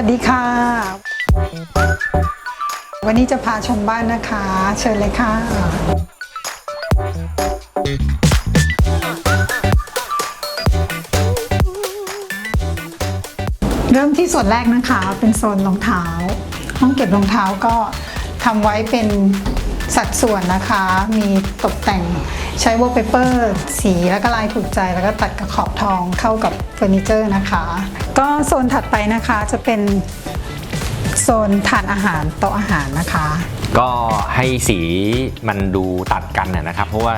วัสดีค่ะ วันนี้จะพาชมบ้านนะคะ เชิญเลยค่ะ เริ่มที่ส่วนแรกนะคะ เป็นโซนรองเท้า ห้องเก็บรองเท้าก็ทำไว้เป็นสัดส่วนนะคะ มีตกแต่งใช้วอลเปเปอร์สีแล้วก็ลายถูกใจแล้วก็ตัดกับขอบทองเข้ากับเฟอร์นิเจอร์นะคะ ก็โซนถัดไปนะคะจะเป็นโซนทานอาหารโต๊ะอาหารนะคะ ก็ให้สีมันดูตัดกันนะครับ เพราะว่า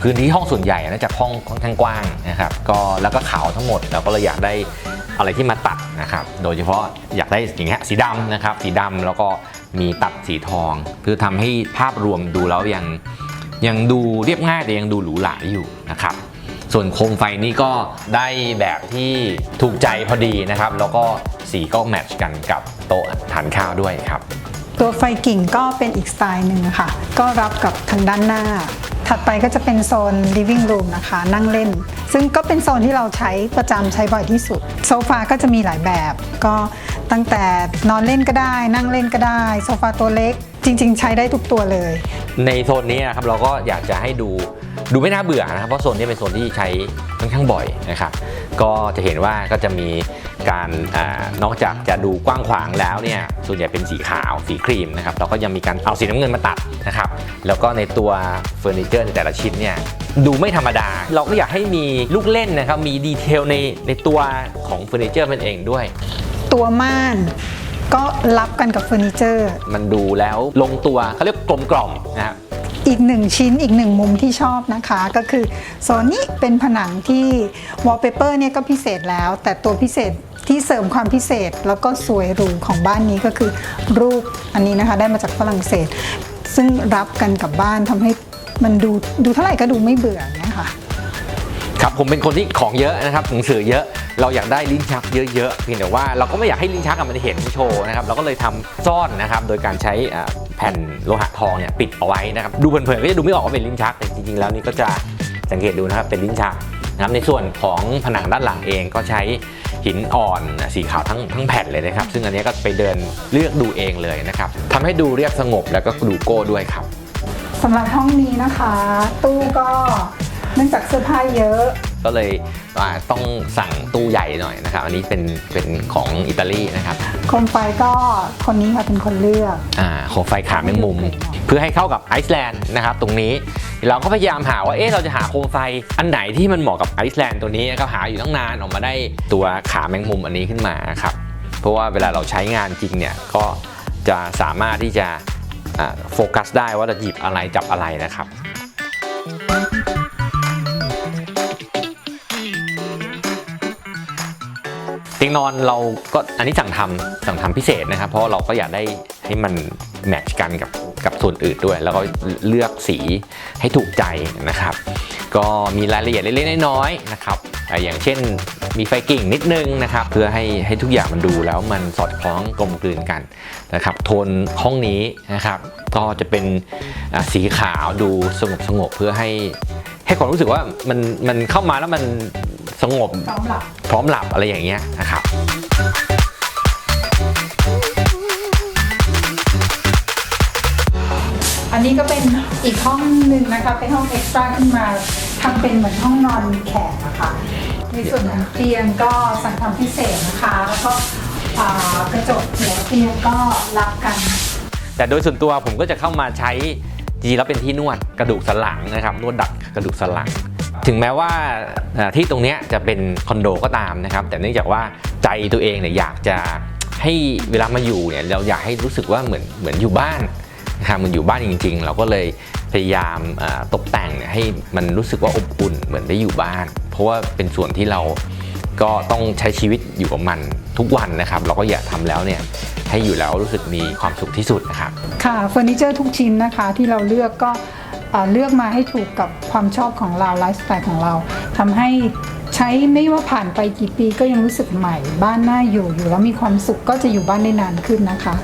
พื้นที่ห้องส่วนใหญ่เนื่องจากห้องค่อนข้างกว้างนะครับก็แล้วก็ขาวทั้งหมดเราก็เลยอยากได้อะไรที่มาตัดนะครับ โดยเฉพาะอยากได้อย่างเงี้ยสีดำนะครับ สีดำแล้วก็มีตัดสีทองคือทำให้ภาพรวมดูแล้วยังยังดูเรียบง่ายแต่ยังดูหรูหราอยู่นะครับ ส่วนโคมไฟนี่ก็ได้แบบที่ถูกใจพอดีนะครับ แล้วก็สีก็แมทช์กันกับโต๊ะทานข้าวด้วยครับ ตัวไฟกิ่งก็เป็นอีกสไตล์หนึ่งนะคะก็รับกับทางด้านหน้า ถัดไปก็จะเป็นโซน living room นะคะ นั่งเล่น ซึ่งก็เป็นโซนที่เราใช้ประจำใช้บ่อยที่สุด โซฟาก็จะมีหลายแบบ ก็ตั้งแต่นอนเล่นก็ได้ นั่งเล่นก็ได้ โซฟาตัวเล็ก จริง ๆ ใช้ได้ทุกตัวเลย ในโซนนี้นะครับเราก็อยากจะให้ดู ดูไม่น่าเบื่อนะครับเพราะโซนนี้เป็นโซนที่ใช้ค่อนข้างบ่อยนะครับก็จะเห็นว่าก็จะมีการอานอกจากจะดูกว้างขวางแล้วเนี่ยส่วนใหญ่เป็นสีขาวสีครีมนะครับเราก็ยังมีการเอาสีน้ำเงินมาตัดนะครับแล้วก็ในตัวเฟอร์นิเจอร์ในแต่ละชิ้นเนี่ยดูไม่ธรรมดา เราก็อยากให้มีลูกเล่นนะครับมีดีเทลในในตัวของเฟอร์นิเจอร์มันเองด้วย ตัวม่านก็รับกันกับเฟอร์นิเจอร์ มันดูแล้วลงตัวเขาเรียกกลมกล่อมนะครับ อีกหนึ่งชิ้นอีกหนึ่งมุมที่ชอบนะคะ ก็คือโซนนี้เป็นผนังที่วอลเปเปอร์เนี่ยก็พิเศษแล้ว แต่ตัวพิเศษที่เสริมความพิเศษแล้วก็สวยหรูของบ้านนี้ก็คือรูปอันนี้นะคะได้มาจากฝรั่งเศส ซึ่งรับกันกับบ้านทำให้มันดูดูเท่าไหร่ก็ดูไม่เบื่อเนี่ยค่ะ ครับผมเป็นคนที่ของเยอะนะครับหนังสือเยอะ เราอยากได้ลิ้นชักเยอะๆเพียงแต่ว่าเราก็ไม่อยากให้ลิ้นชักมันเห็นโชว์นะครับเราก็เลยทำซ่อนนะครับโดยการใช้แผ่นโลหะทองเนี่ยปิดเอาไว้นะครับดูเผินๆก็จะดูไม่ออกว่าเป็นลิ้นชักแต่จริงๆแล้วนี่ก็จะสังเกตดูนะครับเป็นลิ้นชักนะครับในส่วนของผนังด้านหลังเองก็ใช้หินอ่อนสีขาวทั้งทั้งแผ่นเลยนะครับ ซึ่งอันนี้ก็ไปเดินเลือกดูเองเลยนะครับทำให้ดูเรียบสงบแล้วก็ดูโก้ด้วยครับสำหรับห้องนี้นะคะ ตู้ก็เนื่องจากเสื้อผ้าเยอะ ก็เลยอ่าต้องสั่งตู้ใหญ่หน่อยนะครับ อันนี้เป็นเป็นของอิตาลีนะครับโคมไฟก็คนนี้ค่ะเป็นคนเลือกอ่าโคมไฟขาแมงมุม เพื่อให้เข้ากับไอซ์แลนด์นะครับตรงนี้เราก็พยายามหาว่าเอ๊ะเราจะหาโคมไฟอันไหนที่มันเหมาะกับไอซ์แลนด์ตัวนี้ก็หาอยู่ตั้งนานออกมาได้ตัวขาแมงมุมอันนี้ขึ้นมาครับเพราะว่าเวลาเราใช้งานจริงเนี่ยก็จะสามารถที่จะอ่าโฟกัสได้ว่าจะหยิบอะไรจับอะไรนะครับ เตียงนอนเราก็อันนี้สั่งทำสั่งทำพิเศษนะครับ เพราะเราก็อยากได้ให้มันแมทช์กันกับกับส่วนอื่นด้วย แล้วก็เลือกสีให้ถูกใจนะครับ ก็มีรายละเอียดเล็กๆน้อยๆนะครับอย่างเช่นมีไฟกิ่งนิดนึงนะครับ เพื่อให้ให้ทุกอย่างมันดูแล้วมันสอดคล้องกลมกลืนกันนะครับโทนห้องนี้นะครับ ก็จะเป็นสีขาวดูสงบสงบเพื่อให้ให้ความรู้สึกว่ามันมันเข้ามาแล้วมัน สงบสำหรับพร้อมหลับอะไรอย่างเงี้ยนะครับอันนี้ก็เป็นอีกห้องหนึ่งนะคะ เป็นห้องเอ็กซ์ตร้าขึ้นมาทำเป็นเหมือนห้องนอนแขกนะคะ ในส่วนของเตียงก็สั่งทำพิเศษนะคะ แล้วก็อ่ากระจกหัวเตียงก็รับกัน แต่โดยส่วนตัวผมก็จะเข้ามาใช้จริงๆแล้วเป็นที่นวดกระดูกสันหลังนะครับ นวดดัดกระดูกสันหลัง ถึงแม้ว่าที่ตรงนี้จะเป็นคอนโดก็ตามนะครับ แต่เนื่องจากว่าใจตัวเองเนี่ยอยากจะให้เวลามาอยู่เนี่ยเราอยากให้รู้สึกว่าเหมือนเหมือนอยู่บ้านนะครับมือนอยู่บ้านจริง ๆ เราก็เลยพยายามตกแต่งเนี่ยให้มันรู้สึกว่าอบอุ่นเหมือนได้อยู่บ้าน เพราะว่าเป็นส่วนที่เราก็ต้องใช้ชีวิตอยู่กับมันทุกวันนะครับ เราก็อยากทำแล้วเนี่ยให้อยู่แล้วรู้สึกมีความสุขที่สุดนะครับ ค่ะเฟอร์นิเจอร์ทุกชิ้นนะคะที่เราเลือกก็ เลือกมาให้ถูกกับความชอบของเราไลฟ์สไตล์ของเราทำให้ใช้ไม่ว่าผ่านไปกี่ปีก็ยังรู้สึกใหม่ บ้านน่าอยู่อยู่แล้วมีความสุขก็จะอยู่บ้านได้นานขึ้นนะคะ